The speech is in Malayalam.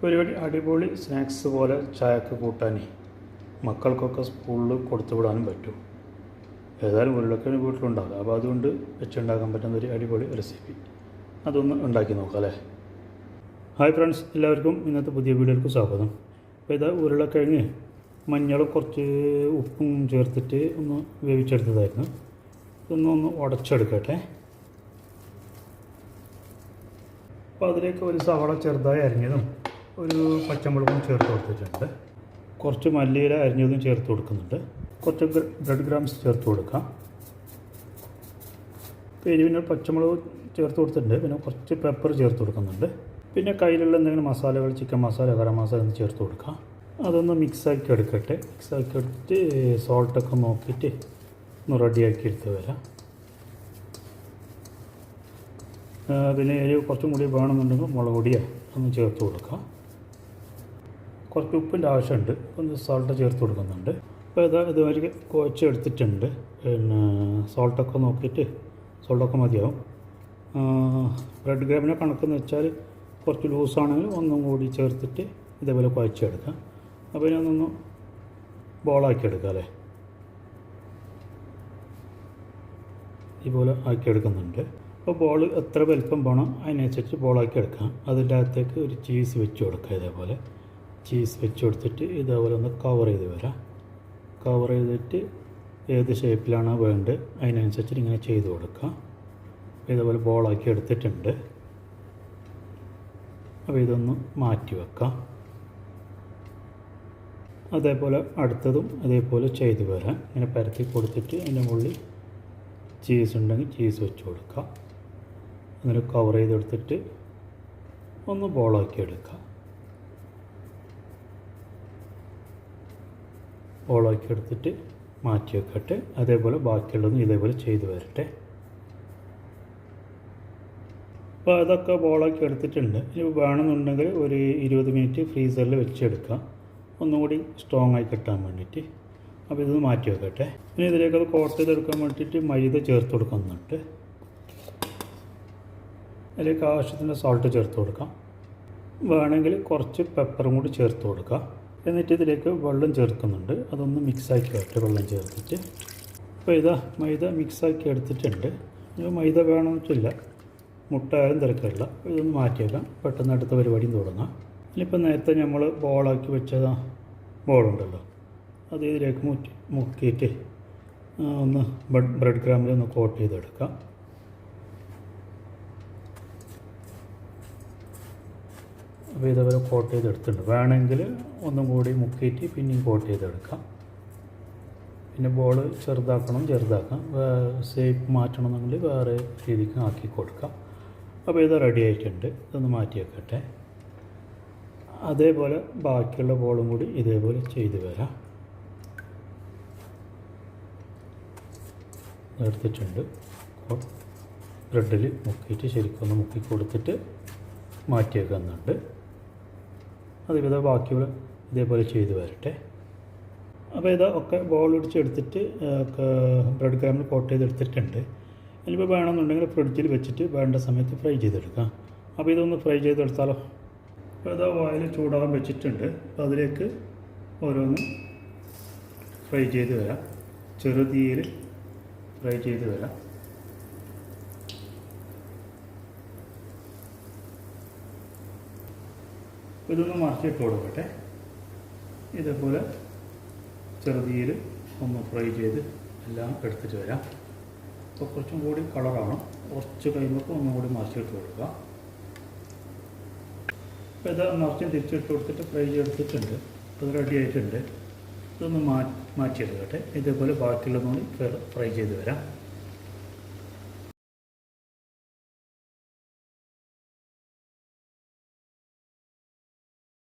പരിപാടി അടിപൊളി സ്നാക്സ് പോലെ ചായക്ക് കൂട്ടാനേ. മക്കൾക്കൊക്കെ സ്കൂളിൽ കൊടുത്തു വിടാനും പറ്റും. ഏതായാലും ഉരുളക്കിഴങ്ങ് വീട്ടിലുണ്ടാവില്ല അപ്പോൾ അതുകൊണ്ട് വെച്ചുണ്ടാക്കാൻ പറ്റുന്ന ഒരു അടിപൊളി റെസിപ്പി അതൊന്ന് ഉണ്ടാക്കി നോക്കാം അല്ലേ? ഹായ് ഫ്രണ്ട്സ് എല്ലാവർക്കും ഇന്നത്തെ പുതിയ വീഡിയോയിലേക്ക് സ്വാഗതം. അപ്പോൾ ഇതാ ഉരുളക്കിഴങ്ങ് മഞ്ഞളും കുറച്ച് ഉപ്പും ചേർത്തിട്ട് ഒന്ന് വേവിച്ചെടുത്തതായിരുന്നു. ഇതൊന്ന് ഒന്ന് ഉടച്ചെടുക്കട്ടെ. അപ്പോൾ അതിലേക്ക് ഒരു സവാള ചെറുതായി അരിഞ്ഞതും ഒരു പച്ചമുളകും ചേർത്ത് കൊടുത്തിട്ടുണ്ട്. കുറച്ച് മല്ലിയില അരിഞ്ഞതും ചേർത്ത് കൊടുക്കുന്നുണ്ട്. കുറച്ച് ബ്രെഡ് ഗ്രാംസ് ചേർത്ത് കൊടുക്കാം. അപ്പോൾ എരിവിന് പച്ചമുളക് ചേർത്ത് കൊടുത്തിട്ടുണ്ട്. പിന്നെ കുറച്ച് പെപ്പർ ചേർത്ത് കൊടുക്കുന്നുണ്ട്. പിന്നെ കയ്യിലുള്ള എന്തെങ്കിലും മസാലകൾ ചിക്കൻ മസാല ഗരം മസാല ഒന്ന് ചേർത്ത് കൊടുക്കാം. അതൊന്ന് മിക്സാക്കി എടുക്കട്ടെ. മിക്സാക്കി എടുത്തിട്ട് സോൾട്ടൊക്കെ നോക്കിയിട്ട് ഒന്ന് റെഡിയാക്കി എടുത്ത് വരാം. പിന്നെ എരിവ് കുറച്ചും കൂടി വേണമെന്നുണ്ടെങ്കിൽ മുളക് പൊടിയോ ഒന്ന് ചേർത്ത് കൊടുക്കാം. കുറച്ച് ഉപ്പിന്റെ ആവശ്യമുണ്ട്. ഒന്ന് സോൾട്ട് ചേർത്ത് കൊടുക്കുന്നുണ്ട്. അപ്പോൾ ഇതാ ഇതുവരെ കുഴച്ചെടുത്തിട്ടുണ്ട് പിന്നെ സോൾട്ടൊക്കെ നോക്കിയിട്ട് സോൾട്ടൊക്കെ മതിയാവും. ബ്രെഡ് ഗ്രാമിനെ കണക്കെന്ന് വെച്ചാൽ കുറച്ച് ലൂസാണെങ്കിൽ ഒന്നും കൂടി ചേർത്തിട്ട് ഇതേപോലെ കുഴച്ചെടുക്കാം. അപ്പോൾ ഞാനൊന്ന് ബോളാക്കി എടുക്കാം അല്ലേ? ഇതുപോലെ ആക്കിയെടുക്കുന്നുണ്ട്. അപ്പോൾ ബോൾ എത്ര വലിപ്പം വേണം അതിനനുസരിച്ച് ബോളാക്കി എടുക്കാം അതിന്റെ അകത്തേക്ക് ഒരു ചീസ് വെച്ച് കൊടുക്കുക ഇതേപോലെ. ചീസ് വെച്ച് കൊടുത്തിട്ട് ഇതേപോലെ ഒന്ന് കവർ ചെയ്ത് വരാം. കവർ ചെയ്തിട്ട് ഏത് ഷേപ്പിലാണ് വേണ്ടത് അതിനനുസരിച്ച് ഇങ്ങനെ ചെയ്ത് കൊടുക്കാം. ഇതേപോലെ ബോളാക്കി എടുത്തിട്ടുണ്ട്. അപ്പോൾ ഇതൊന്ന് മാറ്റി വെക്കാം. അതേപോലെ അടുത്തതും അതേപോലെ ചെയ്ത് വരാം. ഇങ്ങനെ പരത്തി കൊടുത്തിട്ട് അതിന്റെ മുകളിൽ ചീസ് ഉണ്ടെങ്കിൽ ചീസ് വെച്ച് കൊടുക്കാം. എന്നിട്ട് കവർ ചെയ്തെടുത്തിട്ട് ഒന്ന് ബോളാക്കി എടുക്കാം. ബോളാക്കി എടുത്തിട്ട് മാറ്റി വെക്കട്ടെ അതേപോലെ ബാക്കിയുള്ളതും ഇതേപോലെ ചെയ്തു വരട്ടെ. അപ്പോൾ അതൊക്കെ ബോളാക്കി എടുത്തിട്ടുണ്ട്. ഇനി വേണമെന്നുണ്ടെങ്കിൽ ഒരു ഇരുപത് മിനിറ്റ് ഫ്രീസറിൽ വെച്ചെടുക്കാം. ഒന്നും കൂടി സ്ട്രോങ് ആയി കിട്ടാൻ വേണ്ടിയിട്ട്. അപ്പോൾ ഇതൊന്ന് മാറ്റി വെക്കട്ടെ. ഇനി ഇതിലേക്ക് അത് കോട്ട് ചെയ്തെടുക്കാൻ വേണ്ടിയിട്ട് മൈദ ചേർത്ത് കൊടുക്കുന്നുണ്ട് അതിലേക്ക് ആവശ്യത്തിന് സോൾട്ട് ചേർത്ത് കൊടുക്കാം. വേണമെങ്കിൽ കുറച്ച് പെപ്പറും കൂടി ചേർത്ത് കൊടുക്കാം. എന്നിട്ട് ഇതിലേക്ക് വെള്ളം ചേർക്കുന്നുണ്ട്. അതൊന്ന് മിക്സാക്കി വരട്ടെ വെള്ളം ചേർത്തിട്ട്. അപ്പോൾ ഇതാ മൈദ മിക്സാക്കി എടുത്തിട്ടുണ്ട്. മൈദ വേണമെന്നില്ല മുട്ട ആയാലും തിരക്കില്ല ഇതൊന്ന് മാറ്റിയേക്കാം. പെട്ടെന്ന് അടുത്ത പരിപാടിയും തുടങ്ങാം. ഇനിയിപ്പോൾ നേരത്തെ നമ്മൾ ബോളാക്കി വെച്ചതാ ബോളുണ്ടല്ലോ. അത് ഇതിലേക്ക് മുറ്റി മുക്കിയിട്ട് ഒന്ന് ബ്രെഡ് ബ്രെഡ് ക്രാമിൽ കോട്ട് ചെയ്തെടുക്കാം. അപ്പോൾ ഇതേപോലെ കോട്ട് ചെയ്തെടുത്തിട്ടുണ്ട്. വേണമെങ്കിൽ ഒന്നും കൂടി മുക്കിയിട്ട് പിന്നെയും കോട്ട് ചെയ്തെടുക്കാം. പിന്നെ ബോൾ ചെറുതാക്കണം ചെറുതാക്കാം. ഷേപ്പ് മാറ്റണമെന്നുണ്ടെങ്കിൽ വേറെ രീതിക്ക് ആക്കി കൊടുക്കാം. അപ്പോൾ ഇത് റെഡി ആയിട്ടുണ്ട്. ഇതൊന്ന് മാറ്റി വെക്കട്ടെ അതേപോലെ ബാക്കിയുള്ള ബോളും കൂടി ഇതേപോലെ ചെയ്തു വരാം. എടുത്തിട്ടുണ്ട്. ബ്രെഡിൽ മുക്കിയിട്ട് ശരിക്കൊന്ന് മുക്കി കൊടുത്തിട്ട് മാറ്റി വെക്കുന്നുണ്ട് അതുപോലെ ബാക്കിയുള്ള ഇതേപോലെ ചെയ്തു വരട്ടെ. അപ്പോൾ ഇത് ഒക്കെ ബോൾ ഇടിച്ചെടുത്തിട്ട് ബ്രെഡ് ക്രാമിൽ കോട്ട് ചെയ്തെടുത്തിട്ടുണ്ട്. ഇനിയിപ്പോൾ വേണമെന്നുണ്ടെങ്കിൽ ഫ്രിഡ്ജിൽ വെച്ചിട്ട് വേണ്ട സമയത്ത് ഫ്രൈ ചെയ്തെടുക്കാം. അപ്പോൾ ഇതൊന്ന് ഫ്രൈ ചെയ്തെടുത്താലോ? അപ്പോൾ ഇത് ഓയിൽ ചൂടാകാൻ വെച്ചിട്ടുണ്ട്. അപ്പോൾ അതിലേക്ക് ഓരോന്ന് ഫ്രൈ ചെയ്ത് വരാം. ചെറുതീയിൽ ഫ്രൈ ചെയ്ത് വരാം. ഇതൊന്ന് മറിച്ചിട്ട് കൊടുക്കട്ടെ. ഇതേപോലെ ചെറുതീയിൽ ഒന്ന് ഫ്രൈ ചെയ്ത് എല്ലാം എടുത്തിട്ട് വരാം. അപ്പോൾ കുറച്ചും കൂടി കളറാണ് കുറച്ച് കഴിയുമ്പോൾ ഒന്നും കൂടി മറിച്ചിട്ട് കൊടുക്കുക. അപ്പോൾ ഇത് മറിച്ചും തിരിച്ചിട്ട് കൊടുത്തിട്ട് ഫ്രൈ ചെയ്തെടുത്തിട്ടുണ്ട് അത് റെഡി ആയിട്ടുണ്ട്. ഇതൊന്ന് മാറ്റി മാറ്റിയെടുക്കട്ടെ. ഇതേപോലെ ബാക്കിയുള്ളതും കൂടി ഫ്രൈ ചെയ്ത് വരാം.